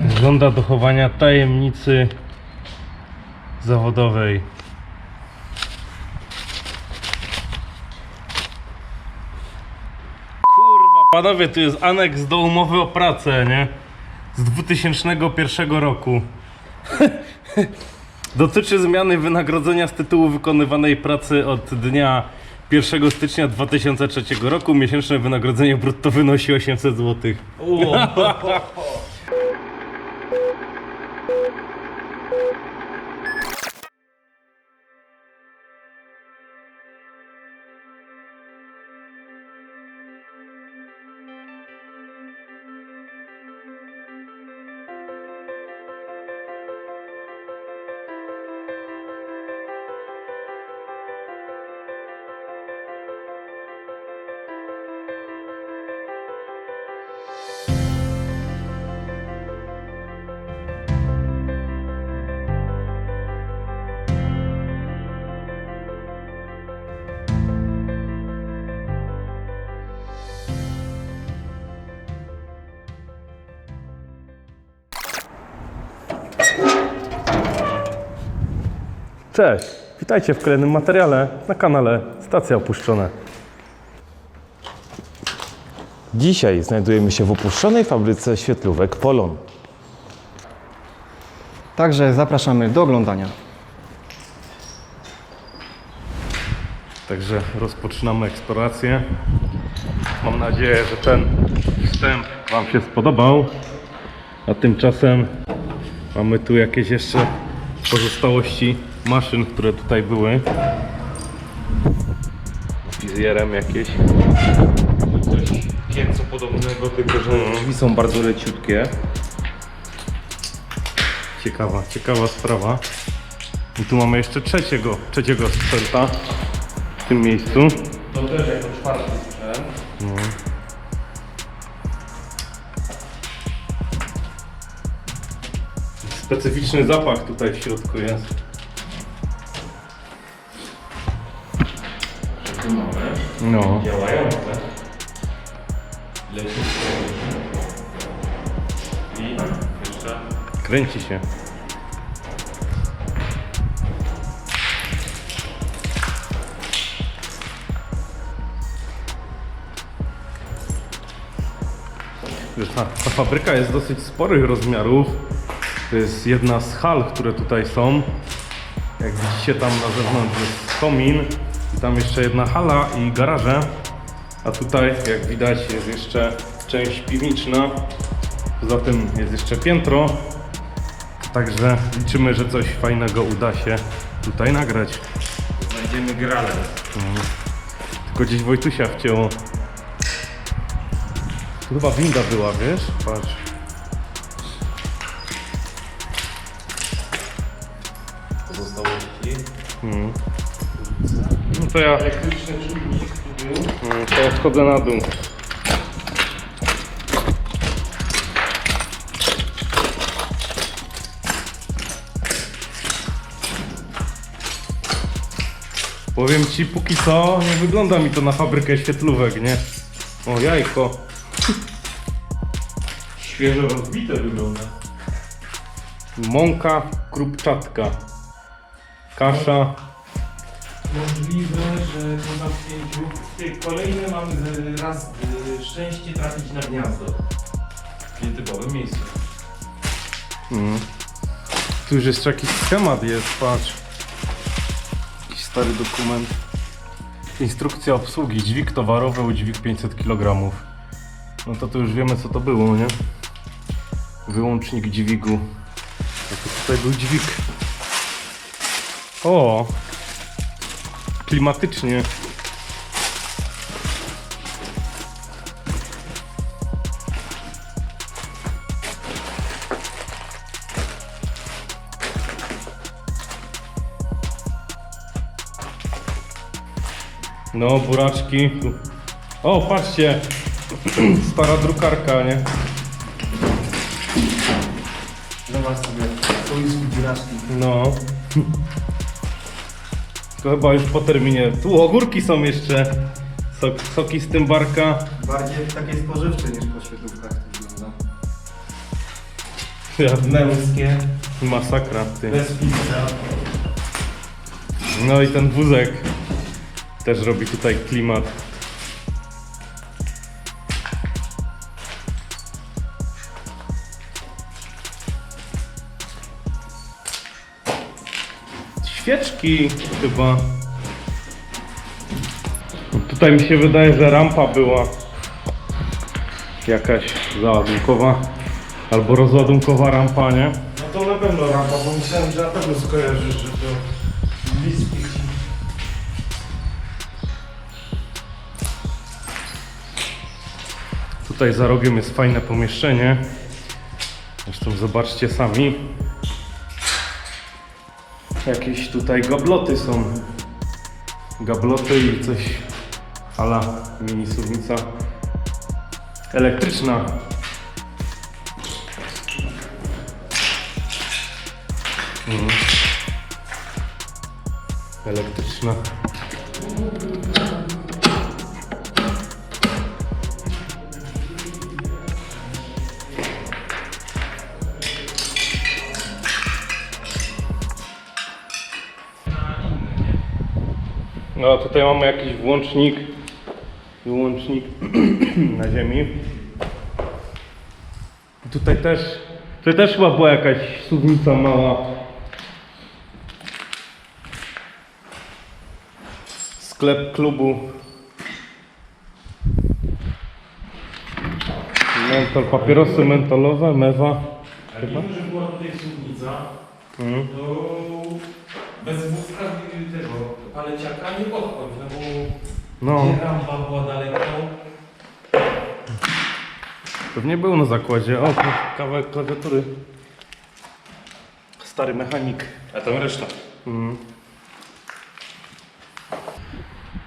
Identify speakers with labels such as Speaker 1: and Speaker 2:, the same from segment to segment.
Speaker 1: Żąda dochowania tajemnicy zawodowej. Kurwa, panowie, tu jest aneks do umowy o pracę, nie? Z 2001 roku. Dotyczy zmiany wynagrodzenia z tytułu wykonywanej pracy od dnia 1 stycznia 2003 roku. Miesięczne wynagrodzenie brutto wynosi 800 zł. Cześć, witajcie w kolejnym materiale na kanale Stacja Opuszczone.
Speaker 2: Dzisiaj znajdujemy się w opuszczonej fabryce świetlówek Polon.
Speaker 3: Także zapraszamy do oglądania.
Speaker 1: Także rozpoczynamy eksplorację. Mam nadzieję, że ten wstęp Wam się spodobał. A tymczasem mamy tu jakieś jeszcze pozostałości maszyn, które tutaj były. Wizjerem jakieś. Coś piecu podobnego, tylko że drzwi są bardzo leciutkie. Ciekawa, ciekawa sprawa. I tu mamy jeszcze trzeciego, trzeciego sprzęta w tym miejscu.
Speaker 2: To też jako czwarty sprzęt.
Speaker 1: Specyficzny zapach tutaj w środku jest.
Speaker 2: Mamy
Speaker 1: No.
Speaker 2: działające. Leciutkie. I jeszcze
Speaker 1: Kręci się. Wiesz, Ta, ta fabryka jest dosyć sporych rozmiarów. To jest jedna z hal, które tutaj są. Jak widzicie tam na zewnątrz jest komin tam jeszcze jedna hala i garaże. A tutaj jak widać jest jeszcze część piwniczna. Poza tym jest jeszcze piętro. Także liczymy, że coś fajnego uda się tutaj nagrać.
Speaker 2: znajdziemy grale.
Speaker 1: Tylko gdzieś Wojtusia wcięło. Tu chyba winda była, wiesz? Patrz. To ja,
Speaker 2: Elektryczny czujnik tu był.
Speaker 1: mm, to ja schodzę na dół. Powiem ci, póki co nie wygląda mi to na fabrykę świetlówek, nie? O, jajko.
Speaker 2: Świeżo rozbite wygląda.
Speaker 1: Mąka krupczatka. Kasza.
Speaker 2: Możliwe, że po zamknięciu Ty, kolejny mamy z- raz y, szczęście trafić na gniazdo. W nietypowym miejscu.
Speaker 1: Mm. Tu już jeszcze jakiś schemat jest, patrz. Jakiś stary dokument. Instrukcja obsługi, dźwig towarowy, udźwig 500 kg. No to tu już wiemy co to było, nie? Wyłącznik dźwigu. Tutaj był dźwig. O! Klimatycznie. No, buraczki. O, patrzcie! Stara drukarka, nie?
Speaker 3: Zobacz sobie, to jest buraczki.
Speaker 1: No. Chyba już po terminie. Tu ogórki są jeszcze. Sok, soki z tym barka.
Speaker 3: Bardziej takie spożywcze niż po świetlówkach to wygląda.
Speaker 1: Ja,
Speaker 2: męskie,
Speaker 1: masakra, ty.
Speaker 2: bez pizza.
Speaker 1: No i ten wózek też robi tutaj klimat. Świeczki chyba. Tutaj mi się wydaje, że rampa była jakaś załadunkowa albo rozładunkowa rampa, nie?
Speaker 2: No to na pewno rampa, bo myślałem, że na pewno skojarzysz, że to bliski ci.
Speaker 1: Tutaj za rogiem jest fajne pomieszczenie. Zresztą zobaczcie sami. Jakieś tutaj gabloty są. Gabloty i coś ala mini elektryczna. Mhm. Elektryczna. Tutaj mamy jakiś włącznik, wyłącznik na ziemi. Tutaj też, tutaj też chyba była jakaś suwnica mała. Sklep klubu. Mentol, papierosy mentolowe, mewa.
Speaker 2: Mimo, że była tutaj suwnica,
Speaker 1: Mhm.
Speaker 2: to bez wózka tego paleciaka nie podchodź, no bo
Speaker 1: No,
Speaker 2: gdzie rampa była daleko,
Speaker 1: pewnie był na zakładzie. O, kawałek klawiatury. Stary mechanik.
Speaker 2: a tam reszta.
Speaker 1: Mhm.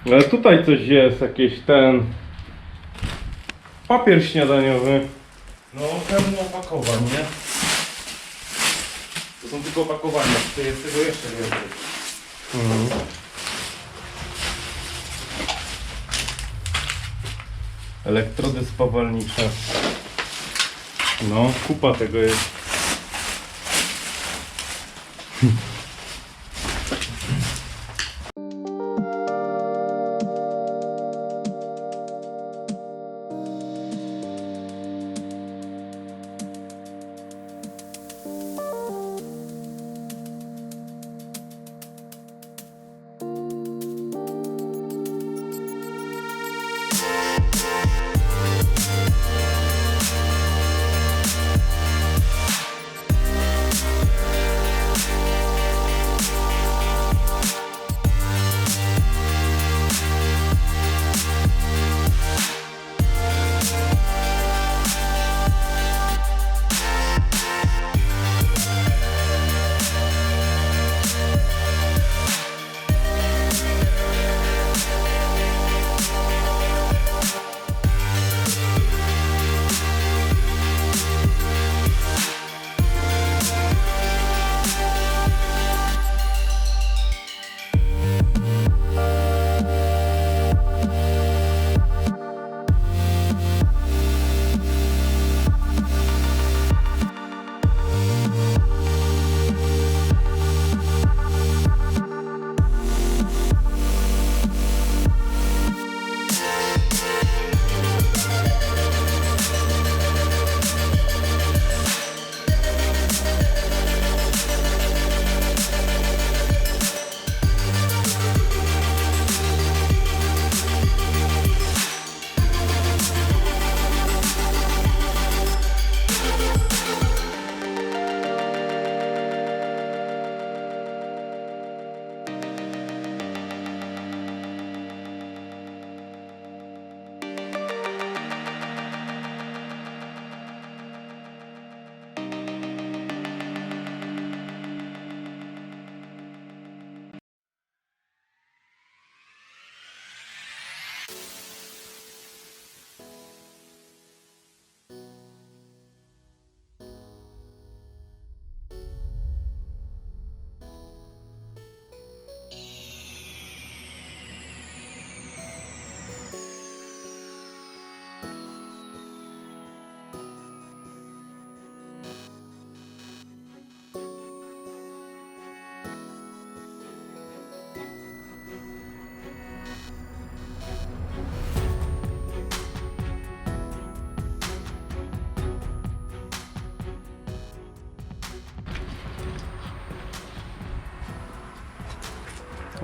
Speaker 1: Ale tutaj coś jest, jakieś ten papier śniadaniowy.
Speaker 2: No pełno opakowań, nie? To są tylko opakowania, to jest tego jeszcze więcej.
Speaker 1: Mhm. Elektrody spawalnicze. No, kupa tego jest.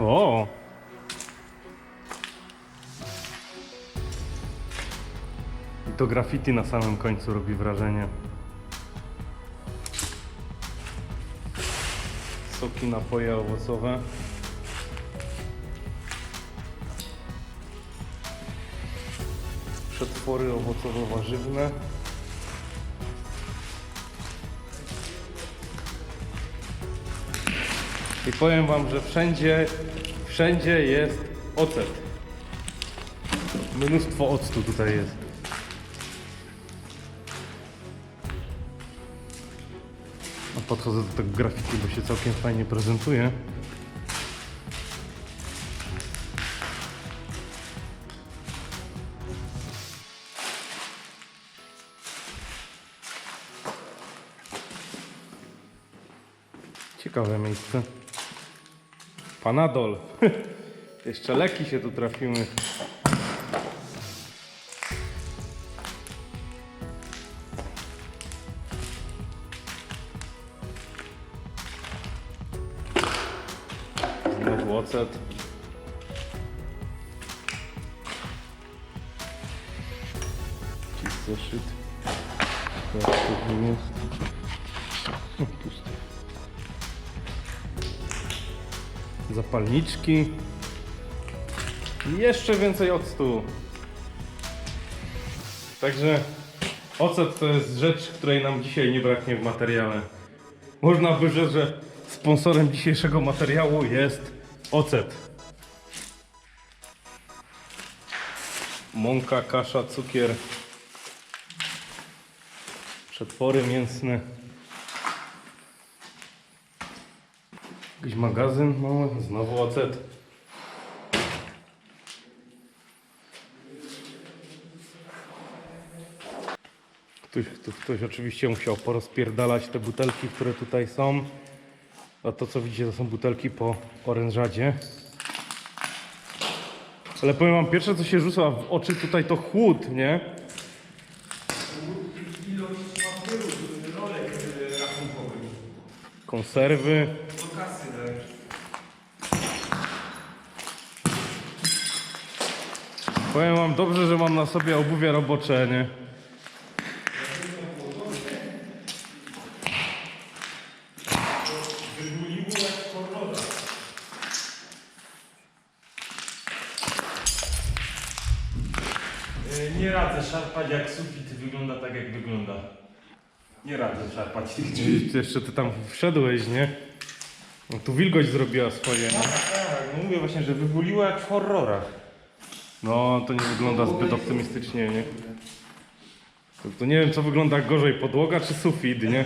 Speaker 1: O! I to graffiti na samym końcu robi wrażenie. Soki, napoje owocowe. Przetwory owocowo-warzywne. I powiem wam, że wszędzie, wszędzie jest ocet. Mnóstwo octu tutaj jest. A podchodzę do tego grafiki, bo się całkiem fajnie prezentuje. Ciekawe miejsce. Panadol. Jeszcze leki się tu trafimy. Zapalniczki. I jeszcze więcej octu. Także ocet to jest rzecz, której nam dzisiaj nie braknie w materiale. Można by rzec, że sponsorem dzisiejszego materiału jest ocet. Mąka, kasza, cukier. Przetwory mięsne. Jakiś magazyn mały, znowu ocet. Ktoś, tu, ktoś oczywiście musiał porozpierdalać te butelki, które tutaj są. A to co widzicie to są butelki po orężadzie. Ale powiem wam, pierwsze co się rzuca w oczy tutaj to chłód, nie? Konserwy. Powiem wam dobrze, że mam na sobie obuwie robocze, nie?
Speaker 2: Nie radzę szarpać jak sufit wygląda tak jak wygląda. Nie radzę szarpać tych drzwi.
Speaker 1: Jeszcze ty tam wszedłeś, nie? No, tu wilgoć zrobiła swoje, nie?
Speaker 2: Tak, no mówię właśnie, że wybuliło jak w horrorach.
Speaker 1: No, to nie wygląda zbyt optymistycznie, nie? To, to nie wiem, co wygląda gorzej, podłoga czy sufit, nie?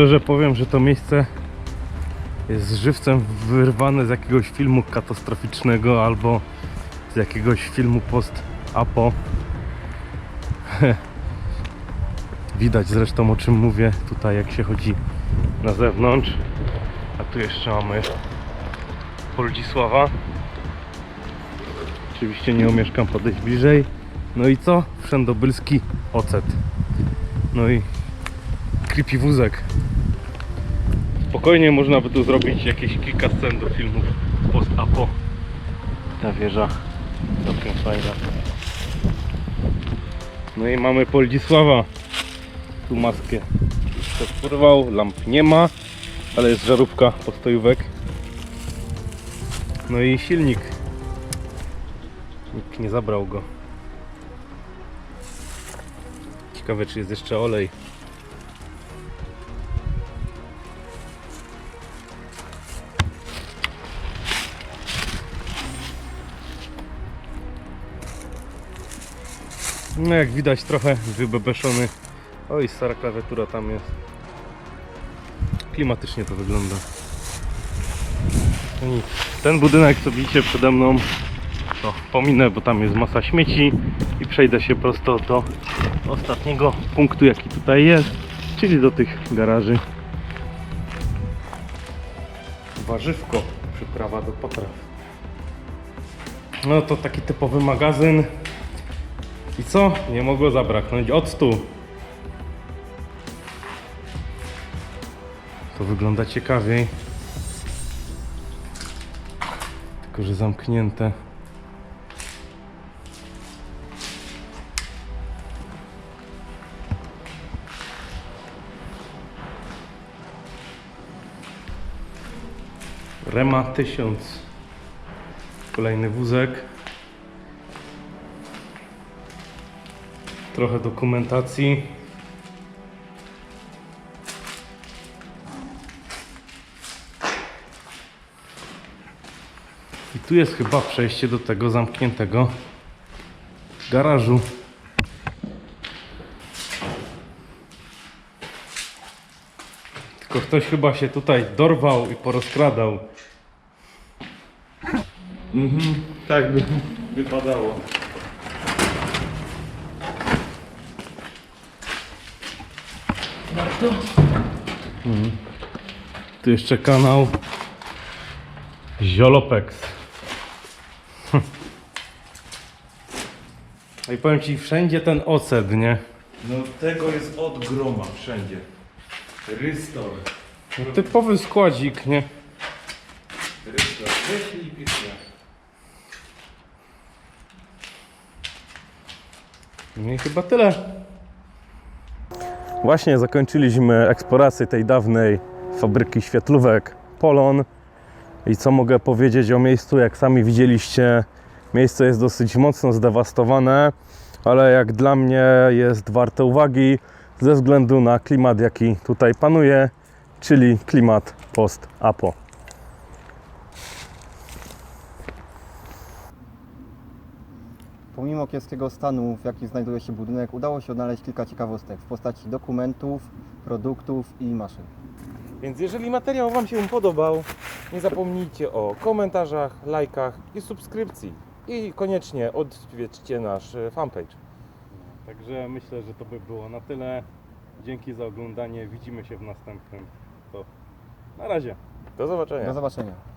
Speaker 1: Szczerze powiem, że to miejsce jest żywcem wyrwane z jakiegoś filmu katastroficznego albo z jakiegoś filmu post-apo. Widać zresztą o czym mówię tutaj jak się chodzi na zewnątrz. A tu jeszcze mamy Poldzisława. Oczywiście nie omieszkam podejść bliżej. No i co? Wszędobylski ocet. No i creepy wózek. Spokojnie można by tu zrobić jakieś kilka scen do filmów post-apo. Ta wieża całkiem fajna. No i mamy Poldzisława. Tu maskę już porwał, lamp nie ma, ale jest żarówka postojówek. No i silnik. Nikt nie zabrał go. Ciekawe, czy jest jeszcze olej. No jak widać trochę wybebeszony. Oj, stara klawiatura tam jest. Klimatycznie to wygląda. Ten budynek, co widzicie przede mną, to pominę, bo tam jest masa śmieci i przejdę się prosto do ostatniego punktu, jaki tutaj jest, czyli do tych garaży. Warzywko, przyprawa do potraw. No to taki typowy magazyn. I co? Nie mogło zabraknąć octu. To wygląda ciekawiej. Tylko, że zamknięte. Rema 1000. Kolejny wózek. Trochę dokumentacji. I tu jest chyba przejście do tego zamkniętego garażu. Tylko ktoś chyba się tutaj dorwał i porozkradał. Mhm, tak by wypadało. Mhm. Tu jeszcze kanał Ziolopex. I powiem Ci, wszędzie ten ocet, nie?
Speaker 2: No tego jest od groma wszędzie. Rystor.
Speaker 1: No, typowy składzik, nie?
Speaker 2: Rystor. I.
Speaker 1: No i chyba tyle. Właśnie zakończyliśmy eksplorację tej dawnej fabryki świetlówek Polon. I co mogę powiedzieć o miejscu? Jak sami widzieliście, miejsce jest dosyć mocno zdewastowane, ale jak dla mnie jest warte uwagi ze względu na klimat, jaki tutaj panuje, czyli klimat post-apo.
Speaker 3: Pomimo kiepskiego stanu, w jakim znajduje się budynek, udało się odnaleźć kilka ciekawostek w postaci dokumentów, produktów i maszyn.
Speaker 2: Więc jeżeli materiał Wam się podobał, nie zapomnijcie o komentarzach, lajkach i subskrypcji. I koniecznie odwiedźcie nasz e, fanpage.
Speaker 1: Także myślę, że to by było na tyle. Dzięki za oglądanie. Widzimy się w następnym. To na razie.
Speaker 2: Do zobaczenia.
Speaker 3: Do zobaczenia.